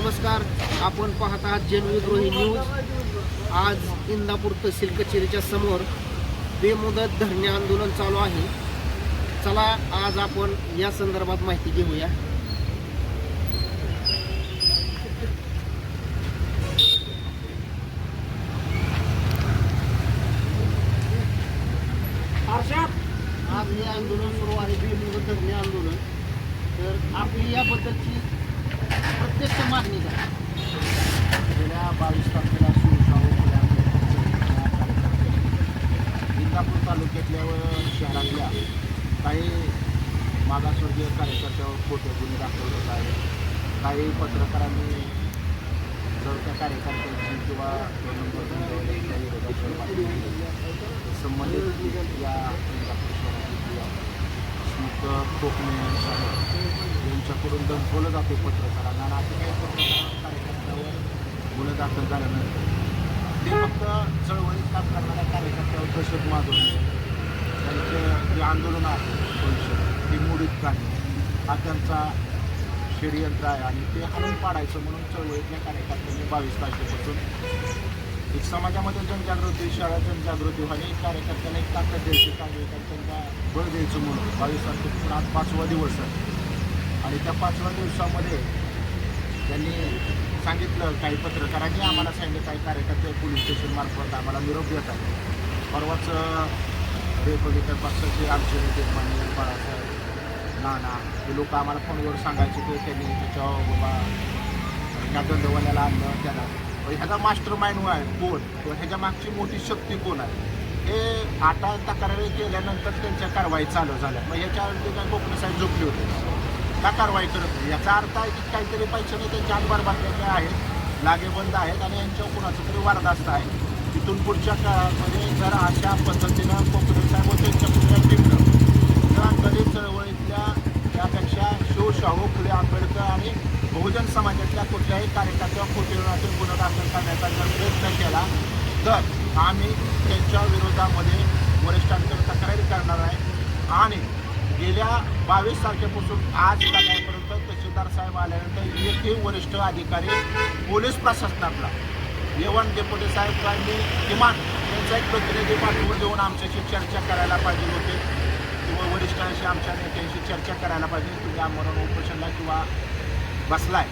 नमस्कार. आपण पाहत आहात जनविद्रोही न्यूज. आज इंदापूर तहसील कचेरीच्या समोर बेमुदत धरणे आंदोलन चालू आहे. चला आज आपण या संदर्भात माहिती घेऊया. आज हे आंदोलन सुरू आहे बेमुदत धरणे आंदोलन. तर आपली याबद्दलची मागणी काय गेल्या बावीस तारखेला इंदापूर तालुक्यातल्या व शहरातल्या काही मागासवर्गीय कार्यकर्त्यावर खोटे गुन्हे दाखल होत आहे काही पत्रकारांनी जर त्या कार्यकर्त्यांची किंवा संबंधित या कोकणी यांच्याकडून दंपवलं जाते पत्रकारांना. आणि आता काही पत्रकार कार्यकर्त्यावर गुन्हे दाखल झाल्यानंतर. ते फक्त चळवळीत काम करणाऱ्या कार्यकर्त्यावर दहशत माजवणे त्यांचे जे आंदोलन आहे भविष्य ते मोडीत काढणे हा त्यांचा षडयंत्र आहे आणि ते हलून पाडायचं म्हणून चळवळीतल्या कार्यकर्त्यांनी बावीस तारखेपासून एक समाजामध्ये जनजागृती शाळा जनजागृती व्हावी कार्यकर्त्यांना एक ताकद द्यायची कार्यकर्त्यांना बळ द्यायचं म्हणून बावीस तारखेपासून आज पाचवा दिवस आहे. आणि त्या पाचव्या दिवसामध्ये त्यांनी सांगितलं काही पत्रकारांनी आम्हाला सांगितलं काही कार्यकर्ते पोलीस स्टेशनमार्फत आम्हाला निरोप देत आहे परवाच रिपब्लिकन पक्षाचे आमचे नेते माननीय बाळासाहेब नाना हे लोक आम्हाला फोनवर सांगायचे की त्यांनी त्याच्या बाबा ह्या दंडवाल्याला आणलं त्याला. पण ह्याचा मास्टर माइंड आहे? कोण? किंवा ह्याच्या मागची मोठी शक्ती कोण आहे? हे आता तक्रारी केल्यानंतर त्यांच्या कारवाई चालू झाल्या. मग याच्यावरती काय कोकणी साहेब झोपले होते? का कारवाई करत नाही. याचा अर्थ आहे की काहीतरी पैशाने त्यांच्या अंबार बांधलेले आहेत लागेबंद आहेत आणि यांच्यावर कुणाचं तरी वारदास्त आहे. तिथून पुढच्या काळामध्ये जर अशा पद्धतीनं कोकणी साहेब त्यांच्या कुठल्या टीमनं तर दलित चळवळीतल्या त्यापेक्षा शिवशाहू फुले आंबेडकर आणि बहुजन समाजातल्या कुठल्याही कार्यकर्त्यावर खोटीनातून गुन्हा दाखल करण्याचा जर प्रयत्न केला तर आम्ही त्यांच्या विरोधामध्ये वरिष्ठांकडे तक्रारी करणार आहे. आणि गेल्या बावीस तारखेपासून आज तारखेपर्यंत तहसीलदार साहेब आल्यानंतर येथे वरिष्ठ अधिकारी पोलीस प्रशासनातला येवन डेप्युटी साहेबांनी किमान त्यांचा एक प्रतिनिधी पाठवून देऊन आमच्याशी चर्चा करायला पाहिजे होते. किंवा वरिष्ठांशी आमच्या नेत्यांशी चर्चा करायला पाहिजे. तुम्ही आमरण उपोषणला किंवा बसलाय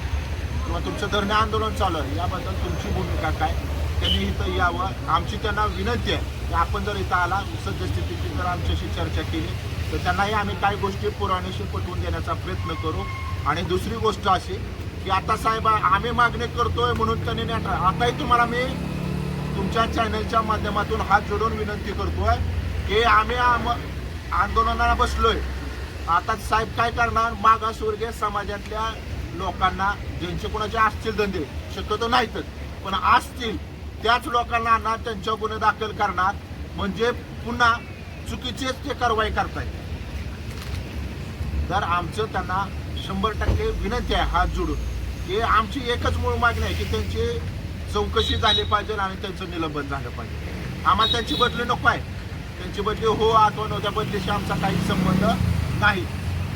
किंवा तुमचं धरणे आंदोलन चालू आहे याबद्दल तुमची भूमिका काय? त्यांनी इथं यावं. आमची त्यांना विनंती आहे की आपण जर इथं आला सद्यस्थितीची जर आमच्याशी चर्चा केली तर त्यांनाही आम्ही काही गोष्टी पुराणीशी पटवून देण्याचा प्रयत्न करू. आणि दुसरी गोष्ट अशी की आता साहेब आम्ही मागणी करतोय म्हणून त्यांनी नाही आताही तुम्हाला मी तुमच्या चॅनलच्या माध्यमातून हात जोडून विनंती करतोय की आम्ही आम- आंदोलनाला बसलोय. आता साहेब काय करणार? मागासवर्गीय समाजातल्या लोकांना ज्यांचे कोणाचे असतील धंदे शक्यतो नाहीतच पण असतील त्याच लोकांना आणणार त्यांच्या गुन्हे दाखल करणार. म्हणजे पुन्हा चुकीचीच ते कारवाई करतायत. तर आमचं त्यांना शंभर टक्के विनंती आहे हात जोडून. की आमची एकच मूळ मागणी आहे की त्यांची चौकशी झाली पाहिजे आणि त्यांचं निलंबन झालं पाहिजे. आम्हाला त्यांची बदली नको आहे. त्यांची बदली हो अथवा हो, न बदलीशी आमचा काही संबंध नाही.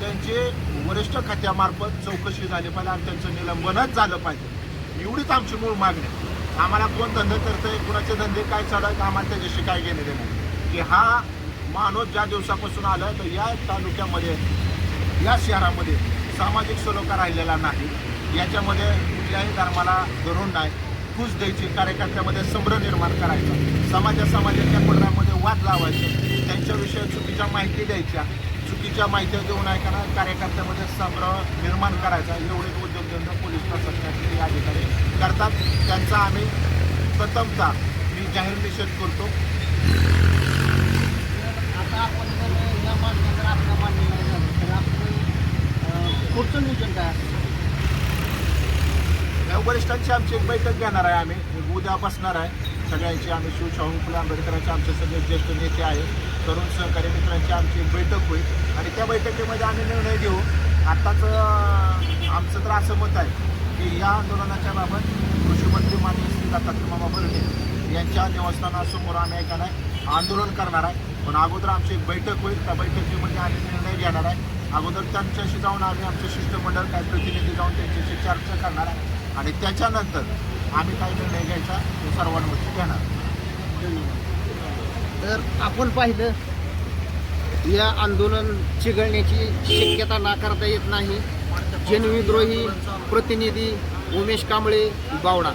त्यांचे वरिष्ठ खात्यामार्फत चौकशी झाली पाहिजे आणि त्यांचं निलंबनच झालं पाहिजे. एवढीच आमची मूळ मागणी आहे. आम्हाला कोण धंदे करतंय कुणाचे धंदे काय चढत आम्हाला त्याच्याशी काय घेणे नाही. की हा माणूस ज्या दिवसापासून आला तर या तालुक्यामध्ये या शहरामध्ये सामाजिक सलोखा राहिलेला नाही. याच्यामध्ये कुठल्याही धर्माला धरून नाही. फूस द्यायची कार्यकर्त्यामध्ये संभ्र निर्माण करायचा. समाजा समाजाच्या पडद्यामध्ये वाद लावायचे. त्यांच्याविषयी चुकीच्या माहिती द्यायच्या. चुकीच्या माहिती देऊन ऐकणं कार्यकर्त्यामध्ये संभ्रम निर्माण करायचा. एवढे उद्योगधंदा पोलीस प्रशासनाचे अधिकारी करतात. त्यांचा आम्ही प्रथमतः मी जाहीर निषेध करतो. मागण्या जर आपल्या मान्य नाही झालं तर पुढचं नियोजन काय असेल या वरिष्ठांची आमची एक बैठक घेणार आहे आम्ही. उद्या बसणार आहे. सगळ्यांची आम्ही शिवशाहू फुले आंबेडकरांचे आमचे सगळे ज्येष्ठ नेते आहेत. तरुण सहकारी मित्रांची आमची एक बैठक होईल. आणि त्या बैठकीमध्ये आम्ही निर्णय घेऊ. आत्ताच आमचं तर असं मत आहे की या आंदोलनाच्या बाबत कृषी मंत्री माननीय श्री दत्तात्रय मामा बर्डे यांच्या निवासस्थानासमोर आम्ही एका नाही आंदोलन करणार आहे. पण अगोदर आमची एक बैठक होईल. त्या बैठकीमध्ये आम्ही निर्णय घेणार आहे. अगोदर त्यांच्याशी जाऊन आम्ही आमचे शिष्टमंडळ काय प्रतिनिधी जाऊन त्यांच्याशी चर्चा करणार आहे. आणि त्याच्यानंतर आम्ही काय निर्णय घ्यायचा ते सर्वांवरती घेणार तर आपण पाहिलं या आंदोलन चिघळण्याची शक्यता नाकारता येत नाही. जनविद्रोही प्रतिनिधी उमेश कांबळे बावडा.